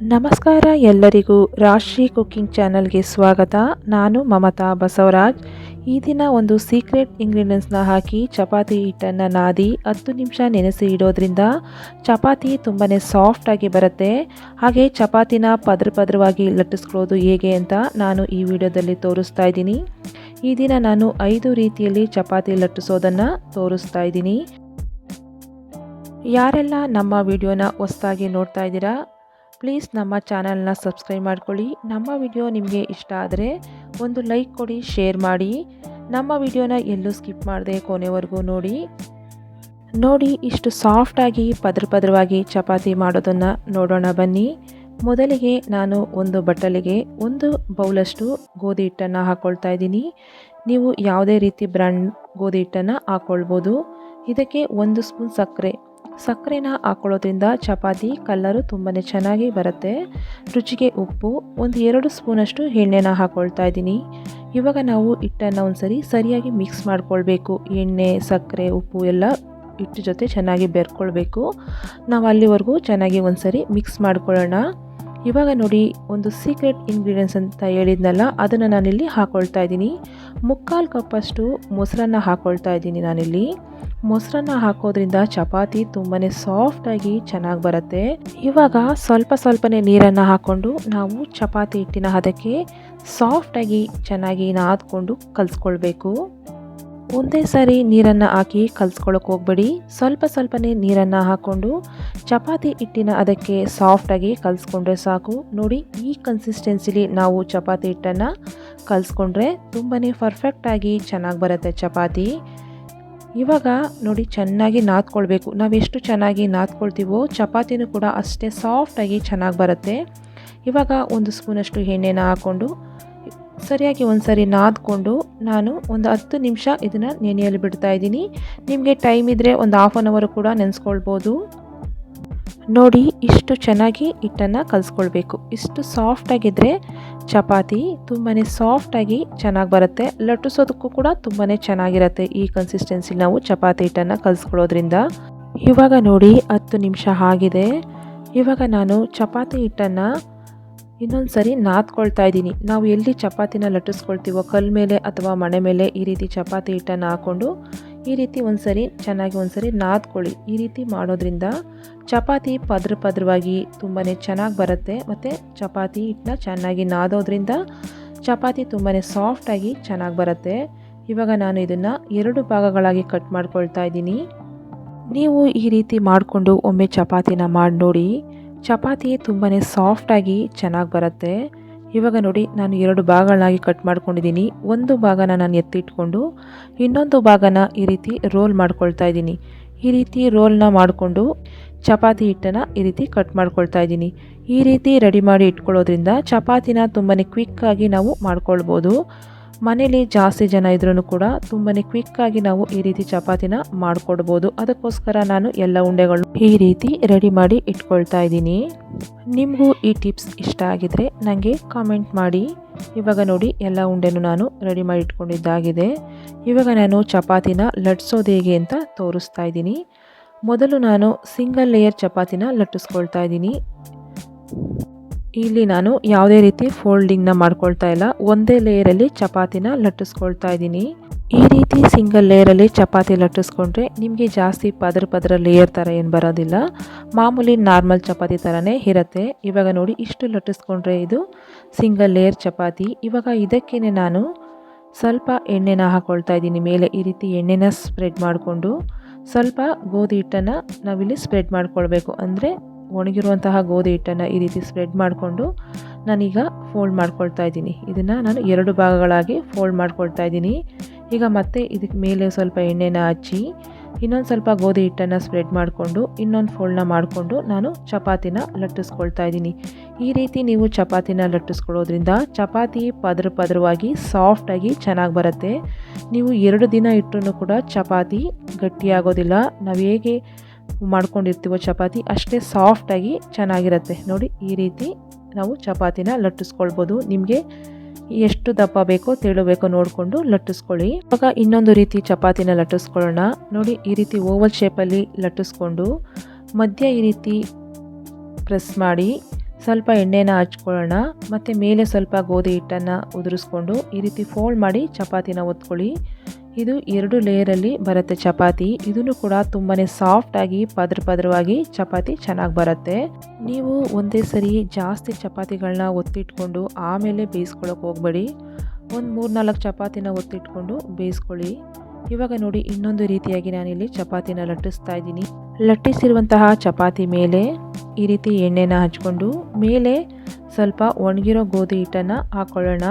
ನಮಸ್ಕಾರ ಎಲ್ಲರಿಗೂ ರಾಶಿ ಕುಕ್ಕಿಂಗ್ ಚಾನಲ್ಗೆ ಸ್ವಾಗತ. ನಾನು ಮಮತಾ ಬಸವರಾಜ್. ಈ ದಿನ ಒಂದು ಸೀಕ್ರೆಟ್ ಇಂಗ್ರೀಡಿಯೆಂಟ್ಸ್ನ ಹಾಕಿ ಚಪಾತಿ ಹಿಟ್ಟನ್ನು ನಾದಿ ಹತ್ತು ನಿಮಿಷ ನೆನೆಸಿ ಇಡೋದ್ರಿಂದ ಚಪಾತಿ ತುಂಬಾ ಸಾಫ್ಟಾಗಿ ಬರುತ್ತೆ. ಹಾಗೆ ಚಪಾತಿನ ಪದ್ರ ಪದ್ರವಾಗಿ ಲಟ್ಟಿಸ್ಕೊಳ್ಳೋದು ಹೇಗೆ ಅಂತ ನಾನು ಈ ವಿಡಿಯೋದಲ್ಲಿ ತೋರಿಸ್ತಾ ಇದ್ದೀನಿ. ಈ ದಿನ ನಾನು ಐದು ರೀತಿಯಲ್ಲಿ ಚಪಾತಿ ಲಟ್ಟಿಸೋದನ್ನು ತೋರಿಸ್ತಾ ಇದ್ದೀನಿ. ಯಾರೆಲ್ಲ ನಮ್ಮ ವಿಡಿಯೋನ ಹೊಸ್ದಾಗಿ ನೋಡ್ತಾ ಇದ್ದೀರಾ ಪ್ಲೀಸ್ ನಮ್ಮ ಚಾನಲ್ನ ಸಬ್ಸ್ಕ್ರೈಬ್ ಮಾಡ್ಕೊಳ್ಳಿ. ನಮ್ಮ ವಿಡಿಯೋ ನಿಮಗೆ ಇಷ್ಟ ಆದರೆ ಒಂದು ಲೈಕ್ ಕೊಡಿ, ಶೇರ್ ಮಾಡಿ. ನಮ್ಮ ವಿಡಿಯೋನ ಎಲ್ಲೂ ಸ್ಕಿಪ್ ಮಾಡದೆ ಕೊನೆವರೆಗೂ ನೋಡಿ. ನೋಡಿ, ಇಷ್ಟು ಸಾಫ್ಟಾಗಿ ಪದ್ರ ಪದ್ರವಾಗಿ ಚಪಾತಿ ಮಾಡೋದನ್ನು ನೋಡೋಣ ಬನ್ನಿ. ಮೊದಲಿಗೆ ನಾನು ಒಂದು ಬಟ್ಟಲಿಗೆ ಒಂದು ಬೌಲಷ್ಟು ಗೋಧಿ ಹಿಟ್ಟನ್ನು ಹಾಕ್ಕೊಳ್ತಾ ಇದ್ದೀನಿ. ನೀವು ಯಾವುದೇ ರೀತಿ ಬ್ರ್ಯಾಂಡ್ ಗೋಧಿ ಹಿಟ್ಟನ್ನು ಹಾಕ್ಕೊಳ್ಬೋದು ಇದಕ್ಕೆ ಒಂದು ಸ್ಪೂನ್ ಸಕ್ಕರೆ ಸಕ್ಕರೆನ ಹಾಕೊಳ್ಳೋದ್ರಿಂದ ಚಪಾತಿ, ಕಲ್ಲರು ತುಂಬಾ ಚೆನ್ನಾಗಿ ಬರುತ್ತೆ. ರುಚಿಗೆ ಉಪ್ಪು, ಒಂದು ಎರಡು ಸ್ಪೂನಷ್ಟು ಎಣ್ಣೆನ ಹಾಕ್ಕೊಳ್ತಾ ಇದ್ದೀನಿ. ಇವಾಗ ನಾವು ಹಿಟ್ಟನ್ನು ಒಂದ್ಸರಿ ಸರಿಯಾಗಿ ಮಿಕ್ಸ್ ಮಾಡ್ಕೊಳ್ಬೇಕು. ಎಣ್ಣೆ, ಸಕ್ಕರೆ, ಉಪ್ಪು ಎಲ್ಲ ಹಿಟ್ಟು ಜೊತೆ ಚೆನ್ನಾಗಿ ಬೆರ್ಕೊಳ್ಬೇಕು. ನಾವು ಅಲ್ಲಿವರೆಗೂ ಚೆನ್ನಾಗಿ ಒಂದ್ಸರಿ ಮಿಕ್ಸ್ ಮಾಡ್ಕೊಳ್ಳೋಣ. ಇವಾಗ ನೋಡಿ ಒಂದು ಸೀಕ್ರೆಟ್ ಇಂಗ್ರೀಡಿಯೆಂಟ್ಸ್ ಅಂತ ಹೇಳಿದ್ನಲ್ಲ, ಅದನ್ನು ನಾನಿಲ್ಲಿ ಹಾಕ್ಕೊಳ್ತಾ ಇದ್ದೀನಿ. ಮುಕ್ಕಾಲು ಕಪ್ಪಷ್ಟು ಮೊಸರನ್ನ ಹಾಕ್ಕೊಳ್ತಾ ಇದ್ದೀನಿ ನಾನಿಲ್ಲಿ. ಮೊಸರನ್ನ ಹಾಕೋದ್ರಿಂದ ಚಪಾತಿ ತುಂಬಾ ಸಾಫ್ಟಾಗಿ ಚೆನ್ನಾಗಿ ಬರುತ್ತೆ. ಇವಾಗ ಸ್ವಲ್ಪ ಸ್ವಲ್ಪನೇ ನೀರನ್ನು ಹಾಕ್ಕೊಂಡು ನಾವು ಚಪಾತಿ ಹಿಟ್ಟಿನ ಹದಕ್ಕೆ ಸಾಫ್ಟಾಗಿ ಚೆನ್ನಾಗಿ ನಾದ್ಕೊಂಡು ಕಲಿಸ್ಕೊಳ್ಬೇಕು. ಒಂದೇ ಸಾರಿ ನೀರನ್ನು ಹಾಕಿ ಕಲಿಸ್ಕೊಳ್ಳೋಕೆ ಹೋಗಬೇಡಿ. ಸ್ವಲ್ಪ ಸ್ವಲ್ಪನೇ ನೀರನ್ನು ಹಾಕ್ಕೊಂಡು ಚಪಾತಿ ಹಿಟ್ಟಿನ ಅದಕ್ಕೆ ಸಾಫ್ಟಾಗಿ ಕಲಿಸ್ಕೊಂಡ್ರೆ ಸಾಕು. ನೋಡಿ, ಈ ಕನ್ಸಿಸ್ಟೆನ್ಸಿಲಿ ನಾವು ಚಪಾತಿ ಹಿಟ್ಟನ್ನು ಕಲಿಸ್ಕೊಂಡ್ರೆ ತುಂಬಾ ಪರ್ಫೆಕ್ಟಾಗಿ ಚೆನ್ನಾಗಿ ಬರುತ್ತೆ ಚಪಾತಿ. ಇವಾಗ ನೋಡಿ, ಚೆನ್ನಾಗಿ ನಾದ್ಕೊಳ್ಬೇಕು. ನಾವು ಎಷ್ಟು ಚೆನ್ನಾಗಿ ನಾದ್ಕೊಳ್ತೀವೋ ಚಪಾತಿನೂ ಕೂಡ ಅಷ್ಟೇ ಸಾಫ್ಟಾಗಿ ಚೆನ್ನಾಗಿ ಬರುತ್ತೆ. ಇವಾಗ ಒಂದು ಸ್ಪೂನಷ್ಟು ಎಣ್ಣೆನ ಹಾಕ್ಕೊಂಡು ಸರಿಯಾಗಿ ಒಂದು ಸರಿ ನಾದ್ಕೊಂಡು ನಾನು ಒಂದು ಹತ್ತು ನಿಮಿಷ ಇದನ್ನು ನೆನೆಯಲ್ಲಿ ಬಿಡ್ತಾ ಇದ್ದೀನಿ. ನಿಮಗೆ ಟೈಮ್ ಇದ್ದರೆ ಒಂದು ಹಾಫ್ ಆನ್ ಅವರು ಕೂಡ ನೆನೆಸ್ಕೊಳ್ಬೋದು. ನೋಡಿ, ಇಷ್ಟು ಚೆನ್ನಾಗಿ ಹಿಟ್ಟನ್ನು ಕಲಿಸ್ಕೊಳ್ಬೇಕು. ಇಷ್ಟು ಸಾಫ್ಟಾಗಿದ್ದರೆ ಚಪಾತಿ ತುಂಬಾ ಸಾಫ್ಟಾಗಿ ಚೆನ್ನಾಗಿ ಬರುತ್ತೆ. ಲಟ್ಟಿಸೋದಕ್ಕೂ ಕೂಡ ತುಂಬಾ ಚೆನ್ನಾಗಿರುತ್ತೆ ಈ ಕನ್ಸಿಸ್ಟೆನ್ಸಿ ನಾವು ಚಪಾತಿ ಹಿಟ್ಟನ್ನು ಕಲಿಸ್ಕೊಳ್ಳೋದ್ರಿಂದ. ಇವಾಗ ನೋಡಿ, ಹತ್ತು ನಿಮಿಷ ಆಗಿದೆ. ಇವಾಗ ನಾನು ಚಪಾತಿ ಹಿಟ್ಟನ್ನು ಇನ್ನೊಂದು ಸರಿ ನಾದ್ಕೊಳ್ತಾ ಇದ್ದೀನಿ. ನಾವು ಎಲ್ಲಿ ಚಪಾತಿನ ಲಟ್ಟಿಸ್ಕೊಳ್ತೀವೋ ಕಲ್ಲು ಮೇಲೆ ಅಥವಾ ಮಣೆ ಮೇಲೆ ಈ ರೀತಿ ಚಪಾತಿ ಹಿಟ್ಟನ್ನು ಹಾಕ್ಕೊಂಡು ಈ ರೀತಿ ಒಂದು ಸರಿ ಚೆನ್ನಾಗಿ ಒಂದು ಸರಿ ನಾದ್ಕೊಳ್ಳಿ. ಈ ರೀತಿ ಮಾಡೋದ್ರಿಂದ ಚಪಾತಿ ಪದ್ರ ಪದ್ರವಾಗಿ ತುಂಬಾ ಚೆನ್ನಾಗಿ ಬರುತ್ತೆ ಮತ್ತು ಚಪಾತಿ ಹಿಟ್ಟನ್ನ ಚೆನ್ನಾಗಿ ನಾದೋದ್ರಿಂದ ಚಪಾತಿ ತುಂಬಾ ಸಾಫ್ಟಾಗಿ ಚೆನ್ನಾಗಿ ಬರುತ್ತೆ. ಇವಾಗ ನಾನು ಇದನ್ನು ಎರಡು ಭಾಗಗಳಾಗಿ ಕಟ್ ಮಾಡ್ಕೊಳ್ತಾ ಇದ್ದೀನಿ. ನೀವು ಈ ರೀತಿ ಮಾಡಿಕೊಂಡು ಒಮ್ಮೆ ಚಪಾತಿನ ಮಾಡಿ ನೋಡಿ. ಚಪಾತಿ ತುಂಬಾ ಸಾಫ್ಟಾಗಿ ಚೆನ್ನಾಗಿ ಬರುತ್ತೆ. ಇವಾಗ ನೋಡಿ, ನಾನು ಎರಡು ಭಾಗಗಳಾಗಿ ಕಟ್ ಮಾಡ್ಕೊಂಡಿದ್ದೀನಿ. ಒಂದು ಭಾಗನ ನಾನು ಎತ್ತಿಟ್ಕೊಂಡು, ಇನ್ನೊಂದು ಭಾಗನ ಈ ರೀತಿ ರೋಲ್ ಮಾಡ್ಕೊಳ್ತಾ ಇದ್ದೀನಿ. ಈ ರೀತಿ ರೋಲ್ನ ಮಾಡಿಕೊಂಡು, ಚಪಾತಿ ಹಿಟ್ಟನ್ನು ಈ ರೀತಿ ಕಟ್ ಮಾಡ್ಕೊಳ್ತಾ ಇದ್ದೀನಿ. ಈ ರೀತಿ ರೆಡಿ ಮಾಡಿ ಇಟ್ಕೊಳ್ಳೋದ್ರಿಂದ ಚಪಾತಿನ ತುಂಬಾ ಕ್ವಿಕ್ಕಾಗಿ ನಾವು ಮಾಡ್ಕೊಳ್ಬೋದು. ಮನೇಲಿ ಜಾಸ್ತಿ ಜನ ಇದ್ರೂ ಕೂಡ ತುಂಬಾ ಕ್ವಿಕ್ಕಾಗಿ ನಾವು ಈ ರೀತಿ ಚಪಾತಿನ ಮಾಡಿಕೊಡ್ಬೋದು. ಅದಕ್ಕೋಸ್ಕರ ನಾನು ಎಲ್ಲ ಉಂಡೆಗಳು ಈ ರೀತಿ ರೆಡಿ ಮಾಡಿ ಇಟ್ಕೊಳ್ತಾ ಇದ್ದೀನಿ. ನಿಮಗೂ ಈ ಟಿಪ್ಸ್ ಇಷ್ಟ ಆಗಿದ್ರೆ ನನಗೆ ಕಾಮೆಂಟ್ ಮಾಡಿ. ಇವಾಗ ನೋಡಿ ಎಲ್ಲ ಉಂಡೆನೂ ನಾನು ರೆಡಿ ಮಾಡಿ ಇಟ್ಕೊಂಡಿದ್ದಾಗಿದೆ. ಇವಾಗ ನಾನು ಚಪಾತಿನ ಲಟ್ಸೋದು ಹೇಗೆ ಅಂತ ತೋರಿಸ್ತಾ ಇದ್ದೀನಿ. ಮೊದಲು ನಾನು ಸಿಂಗಲ್ ಲೇಯರ್ ಚಪಾತಿನ ಲಟ್ಟಿಸ್ಕೊಳ್ತಾ ಇದ್ದೀನಿ. ಇಲ್ಲಿ ನಾನು ಯಾವುದೇ ರೀತಿ ಫೋಲ್ಡಿಂಗ್ನ ಮಾಡ್ಕೊಳ್ತಾ ಇಲ್ಲ. ಒಂದೇ ಲೇಯರಲ್ಲಿ ಚಪಾತಿನ ಲಟ್ಟಿಸ್ಕೊಳ್ತಾ ಇದ್ದೀನಿ. ಈ ರೀತಿ ಸಿಂಗಲ್ ಲೇಯರಲ್ಲಿ ಚಪಾತಿ ಲಟ್ಟಿಸ್ಕೊಂಡ್ರೆ ನಿಮಗೆ ಜಾಸ್ತಿ ಪದರ ಪದರ ಲೇಯರ್ ಥರ ಏನು ಬರೋದಿಲ್ಲ. ಮಾಮೂಲಿ ನಾರ್ಮಲ್ ಚಪಾತಿ ಥರನೇ ಇರುತ್ತೆ. ಇವಾಗ ನೋಡಿ ಇಷ್ಟು ಲಟ್ಟಿಸ್ಕೊಂಡ್ರೆ ಇದು ಸಿಂಗಲ್ ಲೇಯರ್ ಚಪಾತಿ. ಇವಾಗ ಇದಕ್ಕೇ ನಾನು ಸ್ವಲ್ಪ ಎಣ್ಣೆನ ಹಾಕ್ಕೊಳ್ತಾ ಇದ್ದೀನಿ. ಮೇಲೆ ಈ ರೀತಿ ಎಣ್ಣೆನ ಸ್ಪ್ರೆಡ್ ಮಾಡಿಕೊಂಡು ಸ್ವಲ್ಪ ಗೋಧಿ ಹಿಟ್ಟನ್ನು ನಾವಿಲ್ಲಿ ಸ್ಪ್ರೆಡ್ ಮಾಡ್ಕೊಳ್ಬೇಕು. ಅಂದರೆ ಒಣಗಿರುವಂತಹ ಗೋಧಿ ಹಿಟ್ಟನ್ನು ಈ ರೀತಿ ಸ್ಪ್ರೆಡ್ ಮಾಡಿಕೊಂಡು ನಾನೀಗ ಫೋಲ್ಡ್ ಮಾಡ್ಕೊಳ್ತಾ ಇದ್ದೀನಿ. ಇದನ್ನು ನಾನು ಎರಡು ಭಾಗಗಳಾಗಿ ಫೋಲ್ಡ್ ಮಾಡ್ಕೊಳ್ತಾ ಇದ್ದೀನಿ. ಈಗ ಮತ್ತೆ ಇದಕ್ಕೆ ಮೇಲೆ ಸ್ವಲ್ಪ ಎಣ್ಣೆನ ಹಚ್ಚಿ, ಇನ್ನೊಂದು ಸ್ವಲ್ಪ ಗೋಧಿ ಹಿಟ್ಟನ್ನು ಸ್ಪ್ರೆಡ್ ಮಾಡಿಕೊಂಡು, ಇನ್ನೊಂದು ಫೋಲ್ಡ್ನ ಮಾಡಿಕೊಂಡು ನಾನು ಚಪಾತಿನ ಲಟ್ಟಿಸ್ಕೊಳ್ತಾ ಇದ್ದೀನಿ. ಈ ರೀತಿ ನೀವು ಚಪಾತಿನ ಲಟ್ಟಿಸ್ಕೊಳ್ಳೋದ್ರಿಂದ ಚಪಾತಿ ಪದ್ರ ಪದರವಾಗಿ ಸಾಫ್ಟಾಗಿ ಚೆನ್ನಾಗಿ ಬರುತ್ತೆ. ನೀವು ಎರಡು ದಿನ ಇಟ್ಟರೂ ಕೂಡ ಚಪಾತಿ ಗಟ್ಟಿಯಾಗೋದಿಲ್ಲ. ನಾವು ಹೇಗೆ ಮಾಡ್ಕೊಂಡಿರ್ತೀವೋ ಚಪಾತಿ, ಅಷ್ಟೇ ಸಾಫ್ಟಾಗಿ ಚೆನ್ನಾಗಿರುತ್ತೆ. ನೋಡಿ, ಈ ರೀತಿ ನಾವು ಚಪಾತಿನ ಲಟ್ಟಿಸ್ಕೊಳ್ಬೋದು. ನಿಮಗೆ ಎಷ್ಟು ದಪ್ಪ ಬೇಕೋ ತೆಳು ಬೇಕೋ ನೋಡಿಕೊಂಡು ಲಟ್ಟಿಸ್ಕೊಳ್ಳಿ. ಇವಾಗ ಇನ್ನೊಂದು ರೀತಿ ಚಪಾತಿನ ಲಟ್ಟಿಸ್ಕೊಳ್ಳೋಣ. ನೋಡಿ, ಈ ರೀತಿ ಓವಲ್ ಶೇಪಲ್ಲಿ ಲಟ್ಟಿಸ್ಕೊಂಡು ಮಧ್ಯ ಈ ರೀತಿ ಪ್ರೆಸ್ ಮಾಡಿ ಸ್ವಲ್ಪ ಎಣ್ಣೆನ ಹಚ್ಕೊಳ್ಳೋಣ. ಮತ್ತು ಮೇಲೆ ಸ್ವಲ್ಪ ಗೋಧಿ ಹಿಟ್ಟನ್ನು ಉದುರಿಸ್ಕೊಂಡು ಈ ರೀತಿ ಫೋಲ್ಡ್ ಮಾಡಿ ಚಪಾತಿನ ಒತ್ಕೊಳ್ಳಿ. ಇದು ಎರಡು ಲೇಯರಲ್ಲಿ ಬರುತ್ತೆ ಚಪಾತಿ. ಇದನ್ನು ಕೂಡ ತುಂಬಾ ಸಾಫ್ಟಾಗಿ ಪದ್ರ ಪದ್ರವಾಗಿ ಚಪಾತಿ ಚೆನ್ನಾಗಿ ಬರುತ್ತೆ. ನೀವು ಒಂದೇ ಸರಿ ಜಾಸ್ತಿ ಚಪಾತಿಗಳನ್ನ ಒತ್ತಿಟ್ಕೊಂಡು ಆಮೇಲೆ ಬೇಯಿಸ್ಕೊಳ್ಳೋಕೆ ಹೋಗಬೇಡಿ. ಒಂದು ಮೂರು ನಾಲ್ಕು ಚಪಾತಿನ ಒತ್ತಿಟ್ಕೊಂಡು ಬೇಯಿಸ್ಕೊಳ್ಳಿ. ಇವಾಗ ನೋಡಿ ಇನ್ನೊಂದು ರೀತಿಯಾಗಿ ನಾನಿಲ್ಲಿ ಚಪಾತಿನ ಲಟ್ಟಿಸ್ತಾ ಇದ್ದೀನಿ. ಲಟ್ಟಿಸಿರುವಂತಹ ಚಪಾತಿ ಮೇಲೆ ಈ ರೀತಿ ಎಣ್ಣೆನ ಹಚ್ಕೊಂಡು, ಮೇಲೆ ಸ್ವಲ್ಪ ಒಣಗಿರೋ ಗೋಧಿ ಹಿಟ್ಟನ್ನು ಹಾಕ್ಕೊಳ್ಳೋಣ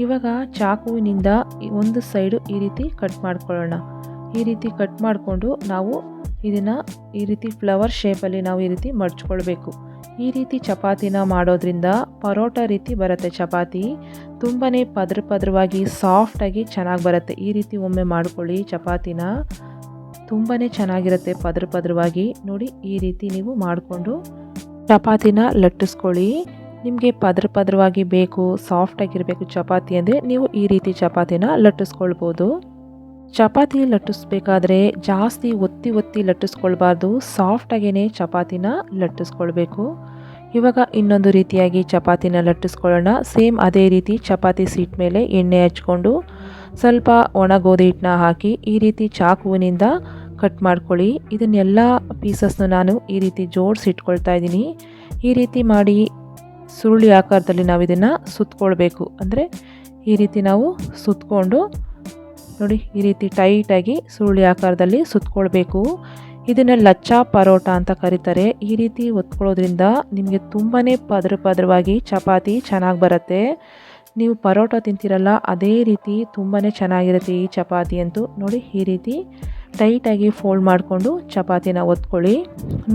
ಇವಾಗ ಚಾಕುವಿನಿಂದ ಒಂದು ಸೈಡು ಈ ರೀತಿ ಕಟ್ ಮಾಡ್ಕೊಳ್ಳೋಣ. ಈ ರೀತಿ ಕಟ್ ಮಾಡಿಕೊಂಡು ನಾವು ಇದನ್ನು ಈ ರೀತಿ ಫ್ಲವರ್ ಶೇಪಲ್ಲಿ ನಾವು ಈ ರೀತಿ ಮಡ್ಚ್ಕೊಳ್ಬೇಕು. ಈ ರೀತಿ ಚಪಾತಿನ ಮಾಡೋದ್ರಿಂದ ಪರೋಟ ರೀತಿ ಬರುತ್ತೆ ಚಪಾತಿ. ತುಂಬಾ ಪದ್ರ ಪದ್ರವಾಗಿ ಸಾಫ್ಟಾಗಿ ಚೆನ್ನಾಗಿ ಬರುತ್ತೆ. ಈ ರೀತಿ ಒಮ್ಮೆ ಮಾಡ್ಕೊಳ್ಳಿ ಚಪಾತಿನ. ತುಂಬಾ ಚೆನ್ನಾಗಿರುತ್ತೆ ಪದ್ರ ಪದ್ರವಾಗಿ. ನೋಡಿ ಈ ರೀತಿ ನೀವು ಮಾಡಿಕೊಂಡು ಚಪಾತಿನ ಲಟ್ಟಿಸ್ಕೊಳ್ಳಿ. ನಿಮಗೆ ಪದ್ರ ಪದ್ರವಾಗಿ ಬೇಕು ಸಾಫ್ಟಾಗಿರಬೇಕು ಚಪಾತಿ ಅಂದರೆ ನೀವು ಈ ರೀತಿ ಚಪಾತಿನ ಲಟ್ಟಿಸ್ಕೊಳ್ಬೋದು. ಚಪಾತಿ ಲಟ್ಟಿಸ್ಬೇಕಾದ್ರೆ ಜಾಸ್ತಿ ಒತ್ತಿ ಒತ್ತಿ ಲಟ್ಟಿಸ್ಕೊಳ್ಬಾರ್ದು ಸಾಫ್ಟಾಗೇ ಚಪಾತಿನ ಲಟ್ಟಿಸ್ಕೊಳ್ಬೇಕು. ಇವಾಗ ಇನ್ನೊಂದು ರೀತಿಯಾಗಿ ಚಪಾತಿನ ಲಟ್ಟಿಸ್ಕೊಳ್ಳೋಣ. ಸೇಮ್ ಅದೇ ರೀತಿ ಚಪಾತಿ ಸೀಟ್ ಮೇಲೆ ಎಣ್ಣೆ ಹಚ್ಕೊಂಡು ಸ್ವಲ್ಪ ಒಣ ಗೋಧಿ ಹಿಟ್ಟನ್ನ ಹಾಕಿ ಈ ರೀತಿ ಚಾಕುವಿನಿಂದ ಕಟ್ ಮಾಡ್ಕೊಳ್ಳಿ. ಇದನ್ನೆಲ್ಲ ಪೀಸಸ್ನು ನಾನು ಈ ರೀತಿ ಜೋಡಿಸಿ ಇಟ್ಕೊಳ್ತಾ ಇದ್ದೀನಿ. ಈ ರೀತಿ ಮಾಡಿ ಸುರುಳಿ ಆಕಾರದಲ್ಲಿ ನಾವು ಇದನ್ನು ಸುತ್ತಕೊಳ್ಬೇಕು ಅಂದರೆ ಈ ರೀತಿ ನಾವು ಸುತ್ತಕೊಂಡು ನೋಡಿ, ಈ ರೀತಿ ಟೈಟಾಗಿ ಸುರುಳಿ ಆಕಾರದಲ್ಲಿ ಸುತ್ತಕೊಳ್ಬೇಕು ಇದನ್ನು ಲಚ್ಚಾ ಪರೋಟ ಅಂತ ಕರೀತಾರೆ. ಈ ರೀತಿ ಒತ್ಕೊಳ್ಳೋದ್ರಿಂದ ನಿಮಗೆ ತುಂಬಾ ಪದ್ರ ಪದ್ರವಾಗಿ ಚಪಾತಿ ಚೆನ್ನಾಗಿ ಬರುತ್ತೆ. ನೀವು ಪರೋಟ ತಿಂತೀರಲ್ಲ, ಅದೇ ರೀತಿ ತುಂಬಾ ಚೆನ್ನಾಗಿರುತ್ತೆ ಈ ಚಪಾತಿ ಅಂತೂ. ನೋಡಿ, ಈ ರೀತಿ ಟೈಟಾಗಿ ಫೋಲ್ಡ್ ಮಾಡಿಕೊಂಡು ಚಪಾತಿನ ಒತ್ಕೊಳ್ಳಿ.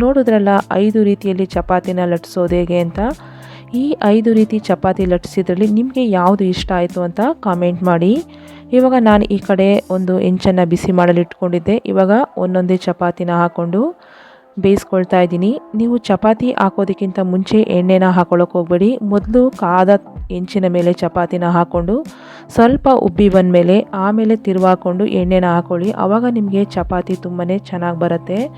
ನೋಡಿದ್ರಲ್ಲ, ಐದು ರೀತಿಯಲ್ಲಿ ಚಪಾತಿನ ಲಟ್ಸೋದು ಹೇಗೆ ಅಂತ. ಈ ಐದು ರೀತಿ ಚಪಾತಿ ಲಟ್ಟಿಸಿದ್ರಲ್ಲಿ ನಿಮಗೆ ಯಾವುದು ಇಷ್ಟ ಆಯಿತು ಅಂತ ಕಾಮೆಂಟ್ ಮಾಡಿ. ಇವಾಗ ನಾನು ಈ ಕಡೆ ಒಂದು ಹೆಂಚನ್ನು ಬಿಸಿ ಮಾಡಲು ಇಟ್ಕೊಂಡಿದ್ದೆ. ಇವಾಗ ಒಂದೊಂದೇ ಚಪಾತಿನ ಹಾಕ್ಕೊಂಡು ಬೇಯಿಸ್ಕೊಳ್ತಾ ಇದ್ದೀನಿ. ನೀವು ಚಪಾತಿ ಹಾಕೋದಕ್ಕಿಂತ ಮುಂಚೆ ಎಣ್ಣೆನ ಹಾಕೊಳ್ಳೋಕೆ ಹೋಗಬೇಡಿ. ಮೊದಲು ಕಾದ ಹೆಂಚಿನ ಮೇಲೆ ಚಪಾತಿನ ಹಾಕ್ಕೊಂಡು ಸ್ವಲ್ಪ ಉಬ್ಬಿ ಬಂದ ಮೇಲೆ ಆಮೇಲೆ ತಿರುವಾಕೊಂಡು ಎಣ್ಣೆನ ಹಾಕೊಳ್ಳಿ. ಆವಾಗ ನಿಮಗೆ ಚಪಾತಿ ತುಂಬಾ ಚೆನ್ನಾಗಿ ಬರುತ್ತೆ.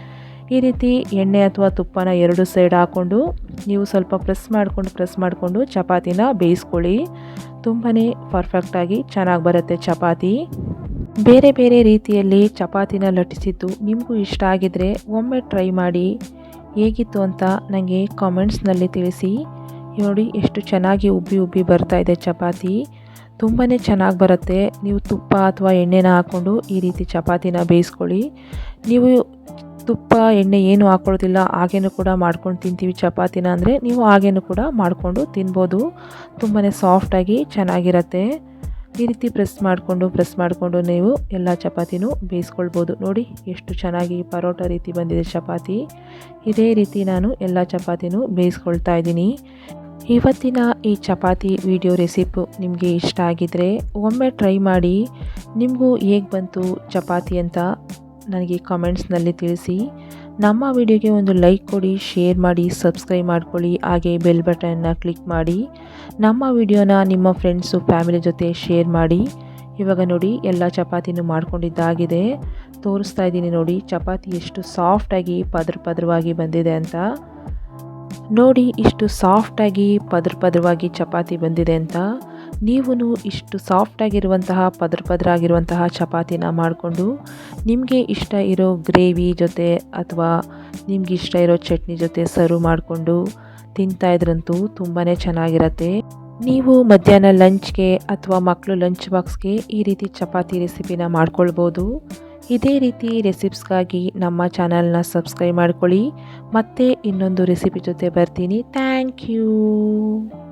ಈ ರೀತಿ ಎಣ್ಣೆ ಅಥವಾ ತುಪ್ಪನ ಎರಡು ಸೈಡ್ ಹಾಕ್ಕೊಂಡು ನೀವು ಸ್ವಲ್ಪ ಪ್ರೆಸ್ ಮಾಡಿಕೊಂಡು ಪ್ರೆಸ್ ಮಾಡಿಕೊಂಡು ಚಪಾತಿನ ಬೇಯಿಸ್ಕೊಳ್ಳಿ. ತುಂಬಾ ಪರ್ಫೆಕ್ಟಾಗಿ ಚೆನ್ನಾಗಿ ಬರುತ್ತೆ ಚಪಾತಿ. ಬೇರೆ ಬೇರೆ ರೀತಿಯಲ್ಲಿ ಚಪಾತಿನ ಲಟ್ಟಿಸಿದ್ದು ನಿಮಗೂ ಇಷ್ಟ ಆಗಿದರೆ ಒಮ್ಮೆ ಟ್ರೈ ಮಾಡಿ. ಹೇಗಿತ್ತು ಅಂತ ನನಗೆ ಕಾಮೆಂಟ್ಸ್ನಲ್ಲಿ ತಿಳಿಸಿ. ನೋಡಿ ಎಷ್ಟು ಚೆನ್ನಾಗಿ ಉಬ್ಬಿ ಉಬ್ಬಿ ಬರ್ತಾ ಇದೆ ಚಪಾತಿ. ತುಂಬಾ ಚೆನ್ನಾಗಿ ಬರುತ್ತೆ. ನೀವು ತುಪ್ಪ ಅಥವಾ ಎಣ್ಣೆನ ಹಾಕ್ಕೊಂಡು ಈ ರೀತಿ ಚಪಾತಿನ ಬೇಯಿಸ್ಕೊಳ್ಳಿ. ನೀವು ತುಪ್ಪ, ಎಣ್ಣೆ ಏನು ಹಾಕೊಳ್ಳೋದಿಲ್ಲ ಹಾಗೇನು ಕೂಡ ಮಾಡ್ಕೊಂಡು ತಿಂತೀವಿ ಚಪಾತಿನ ಅಂದರೆ ನೀವು ಹಾಗೇನು ಕೂಡ ಮಾಡಿಕೊಂಡು ತಿನ್ಬೋದು. ತುಂಬಾ ಸಾಫ್ಟಾಗಿ ಚೆನ್ನಾಗಿರತ್ತೆ. ಈ ರೀತಿ ಪ್ರೆಸ್ ಮಾಡಿಕೊಂಡು ಪ್ರೆಸ್ ಮಾಡಿಕೊಂಡು ನೀವು ಎಲ್ಲ ಚಪಾತಿನೂ ಬೇಯಿಸ್ಕೊಳ್ಬೋದು. ನೋಡಿ ಎಷ್ಟು ಚೆನ್ನಾಗಿ ಪರೋಟ ರೀತಿ ಬಂದಿದೆ ಚಪಾತಿ. ಇದೇ ರೀತಿ ನಾನು ಎಲ್ಲ ಚಪಾತಿನೂ ಬೇಯಿಸ್ಕೊಳ್ತಾ ಇದ್ದೀನಿ. ಇವತ್ತಿನ ಈ ಚಪಾತಿ ವಿಡಿಯೋ ರೆಸಿಪು ನಿಮಗೆ ಇಷ್ಟ ಆಗಿದರೆ ಒಮ್ಮೆ ಟ್ರೈ ಮಾಡಿ. ನಿಮಗೂ ಹೇಗೆ ಬಂತು ಚಪಾತಿ ಅಂತ ನನಗೆ ಕಾಮೆಂಟ್ಸ್ನಲ್ಲಿ ತಿಳಿಸಿ. ನಮ್ಮ ವಿಡಿಯೋಗೆ ಒಂದು ಲೈಕ್ ಕೊಡಿ ಶೇರ್ ಮಾಡಿ ಸಬ್ಸ್ಕ್ರೈಬ್ ಮಾಡ್ಕೊಳ್ಳಿ, ಹಾಗೆ ಬೆಲ್ ಬಟನ್ನ ಕ್ಲಿಕ್ ಮಾಡಿ. ನಮ್ಮ ವಿಡಿಯೋನ ನಿಮ್ಮ ಫ್ರೆಂಡ್ಸು ಫ್ಯಾಮಿಲಿ ಜೊತೆ ಶೇರ್ ಮಾಡಿ. ಇವಾಗ ನೋಡಿ, ಎಲ್ಲ ಚಪಾತಿನೂ ಮಾಡ್ಕೊಂಡಿದ್ದಾಗಿದೆ. ತೋರಿಸ್ತಾ ಇದ್ದೀನಿ ನೋಡಿ, ಚಪಾತಿ ಎಷ್ಟು ಸಾಫ್ಟಾಗಿ ಪದ್ರ ಪದ್ರವಾಗಿ ಬಂದಿದೆ ಅಂತ. ನೋಡಿ, ಇಷ್ಟು ಸಾಫ್ಟಾಗಿ ಪದ್ರ ಪದ್ರವಾಗಿ ಚಪಾತಿ ಬಂದಿದೆ ಅಂತ. ನೀವು ಇಷ್ಟು ಸಾಫ್ಟಾಗಿರುವಂತಹ ಪದ್ರ ಪದ್ರ ಆಗಿರುವಂತಹ ಚಪಾತಿನ ಮಾಡಿಕೊಂಡು ನಿಮಗೆ ಇಷ್ಟ ಇರೋ ಗ್ರೇವಿ ಜೊತೆ ಅಥವಾ ನಿಮ್ಗೆ ಇಷ್ಟ ಇರೋ ಚಟ್ನಿ ಜೊತೆ ಸರ್ವ್ ಮಾಡಿಕೊಂಡು ತಿಂತಾ ಇದ್ರಂತೂ ತುಂಬಾ ಚೆನ್ನಾಗಿರತ್ತೆ. ನೀವು ಮಧ್ಯಾಹ್ನ ಲಂಚ್ಗೆ ಅಥವಾ ಮಕ್ಕಳು ಲಂಚ್ ಬಾಕ್ಸ್ಗೆ ಈ ರೀತಿ ಚಪಾತಿ ರೆಸಿಪಿನ ಮಾಡ್ಕೊಳ್ಬೋದು. ಇದೇ ರೀತಿ ರೆಸಿಪ್ಸ್ಗಾಗಿ ನಮ್ಮ ಚಾನಲ್ನ ಸಬ್ಸ್ಕ್ರೈಬ್ ಮಾಡ್ಕೊಳ್ಳಿ. ಮತ್ತೆ ಇನ್ನೊಂದು ರೆಸಿಪಿ ಜೊತೆ ಬರ್ತೀನಿ. Thank you.